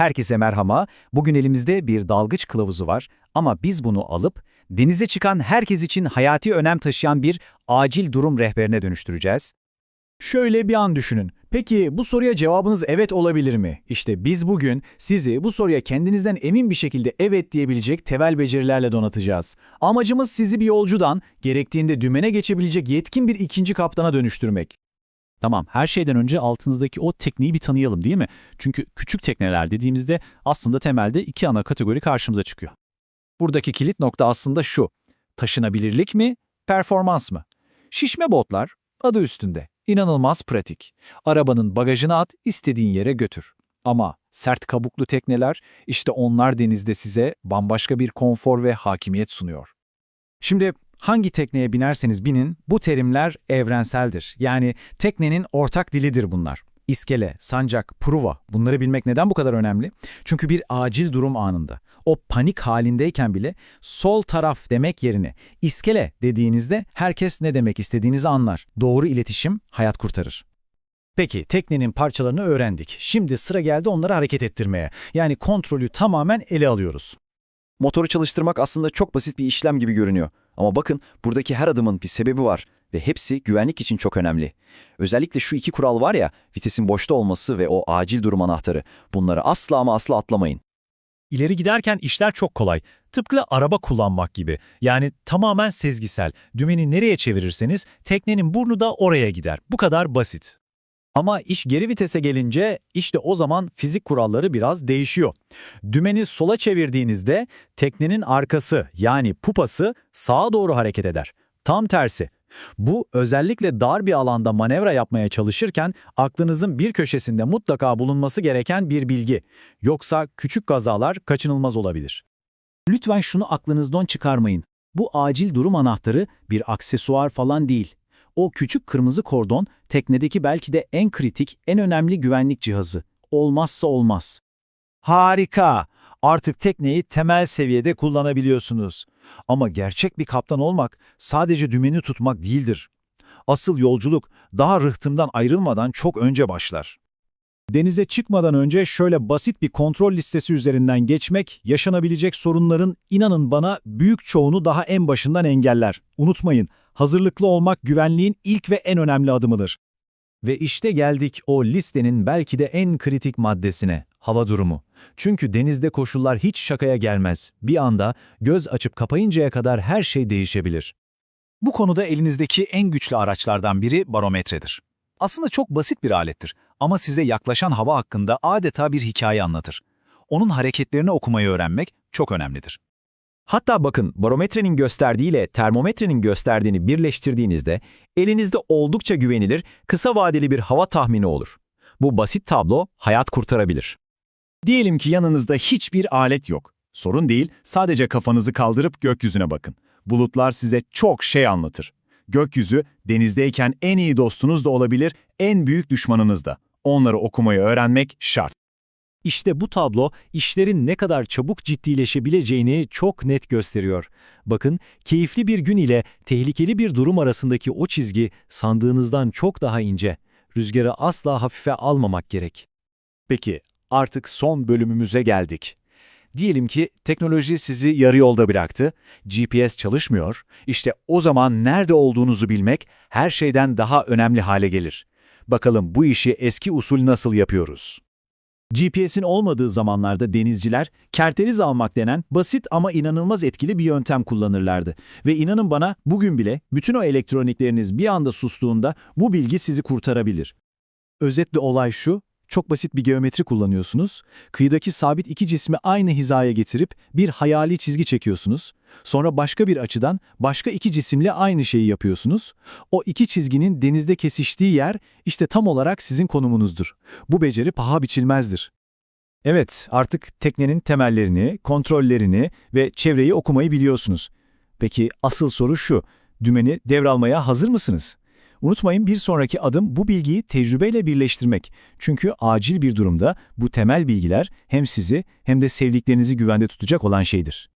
Herkese merhaba. Bugün elimizde bir dalgıç kılavuzu var ama biz bunu alıp denize çıkan herkes için hayati önem taşıyan bir acil durum rehberine dönüştüreceğiz. Şöyle bir an düşünün. Peki bu soruya cevabınız evet olabilir mi? İşte biz bugün sizi bu soruya kendinizden emin bir şekilde evet diyebilecek temel becerilerle donatacağız. Amacımız sizi bir yolcudan gerektiğinde dümene geçebilecek yetkin bir ikinci kaptana dönüştürmek. Tamam, her şeyden önce altınızdaki o tekneyi bir tanıyalım değil mi? Çünkü küçük tekneler dediğimizde aslında temelde iki ana kategori karşımıza çıkıyor. Buradaki kilit nokta aslında şu. Taşınabilirlik mi, performans mı? Şişme botlar, adı üstünde, inanılmaz pratik. Arabanın bagajına at, istediğin yere götür. Ama sert kabuklu tekneler, işte onlar denizde size bambaşka bir konfor ve hakimiyet sunuyor. Şimdi hangi tekneye binerseniz binin, bu terimler evrenseldir. Yani teknenin ortak dilidir bunlar. İskele, sancak, pruva bunları bilmek neden bu kadar önemli? Çünkü bir acil durum anında, o panik halindeyken bile sol taraf demek yerine iskele dediğinizde herkes ne demek istediğinizi anlar. Doğru iletişim hayat kurtarır. Peki teknenin parçalarını öğrendik. Şimdi sıra geldi onları hareket ettirmeye. Yani kontrolü tamamen ele alıyoruz. Motoru çalıştırmak aslında çok basit bir işlem gibi görünüyor. Ama bakın buradaki her adımın bir sebebi var ve hepsi güvenlik için çok önemli. Özellikle şu iki kural var ya, vitesin boşta olması ve o acil durum anahtarı. Bunları asla ama asla atlamayın. İleri giderken işler çok kolay. Tıpkı araba kullanmak gibi. Yani tamamen sezgisel. Dümeni nereye çevirirseniz teknenin burnu da oraya gider. Bu kadar basit. Ama iş geri vitese gelince işte o zaman fizik kuralları biraz değişiyor. Dümeni sola çevirdiğinizde teknenin arkası yani pupası sağa doğru hareket eder. Tam tersi. Bu özellikle dar bir alanda manevra yapmaya çalışırken aklınızın bir köşesinde mutlaka bulunması gereken bir bilgi. Yoksa küçük kazalar kaçınılmaz olabilir. Lütfen şunu aklınızdan çıkarmayın. Bu acil durum anahtarı bir aksesuar falan değil. O küçük kırmızı kordon teknedeki belki de en kritik, en önemli güvenlik cihazı. Olmazsa olmaz. Harika! Artık tekneyi temel seviyede kullanabiliyorsunuz. Ama gerçek bir kaptan olmak sadece dümeni tutmak değildir. Asıl yolculuk daha rıhtımdan ayrılmadan çok önce başlar. Denize çıkmadan önce şöyle basit bir kontrol listesi üzerinden geçmek, yaşanabilecek sorunların inanın bana büyük çoğunu daha en başından engeller. Unutmayın, hazırlıklı olmak güvenliğin ilk ve en önemli adımıdır. Ve işte geldik o listenin belki de en kritik maddesine, hava durumu. Çünkü denizde koşullar hiç şakaya gelmez. Bir anda göz açıp kapayıncaya kadar her şey değişebilir. Bu konuda elinizdeki en güçlü araçlardan biri barometredir. Aslında çok basit bir alettir ama size yaklaşan hava hakkında adeta bir hikaye anlatır. Onun hareketlerini okumayı öğrenmek çok önemlidir. Hatta bakın barometrenin gösterdiğiyle termometrenin gösterdiğini birleştirdiğinizde elinizde oldukça güvenilir, kısa vadeli bir hava tahmini olur. Bu basit tablo hayat kurtarabilir. Diyelim ki yanınızda hiçbir alet yok. Sorun değil, sadece kafanızı kaldırıp gökyüzüne bakın. Bulutlar size çok şey anlatır. Gökyüzü, denizdeyken en iyi dostunuz da olabilir, en büyük düşmanınız da. Onları okumayı öğrenmek şart. İşte bu tablo işlerin ne kadar çabuk ciddileşebileceğini çok net gösteriyor. Bakın, keyifli bir gün ile tehlikeli bir durum arasındaki o çizgi sandığınızdan çok daha ince. Rüzgarı asla hafife almamak gerek. Peki, artık son bölümümüze geldik. Diyelim ki teknoloji sizi yarı yolda bıraktı, GPS çalışmıyor, işte o zaman nerede olduğunuzu bilmek her şeyden daha önemli hale gelir. Bakalım bu işi eski usul nasıl yapıyoruz? GPS'in olmadığı zamanlarda denizciler kerteriz almak denen basit ama inanılmaz etkili bir yöntem kullanırlardı. Ve inanın bana bugün bile bütün o elektronikleriniz bir anda sustuğunda bu bilgi sizi kurtarabilir. Özetle olay şu, çok basit bir geometri kullanıyorsunuz. Kıyıdaki sabit iki cismi aynı hizaya getirip bir hayali çizgi çekiyorsunuz. Sonra başka bir açıdan başka iki cisimle aynı şeyi yapıyorsunuz. O iki çizginin denizde kesiştiği yer işte tam olarak sizin konumunuzdur. Bu beceri paha biçilmezdir. Evet, artık teknenin temellerini, kontrollerini ve çevreyi okumayı biliyorsunuz. Peki asıl soru şu, dümeni devralmaya hazır mısınız? Unutmayın bir sonraki adım bu bilgiyi tecrübeyle birleştirmek. Çünkü acil bir durumda bu temel bilgiler hem sizi hem de sevdiklerinizi güvende tutacak olan şeydir.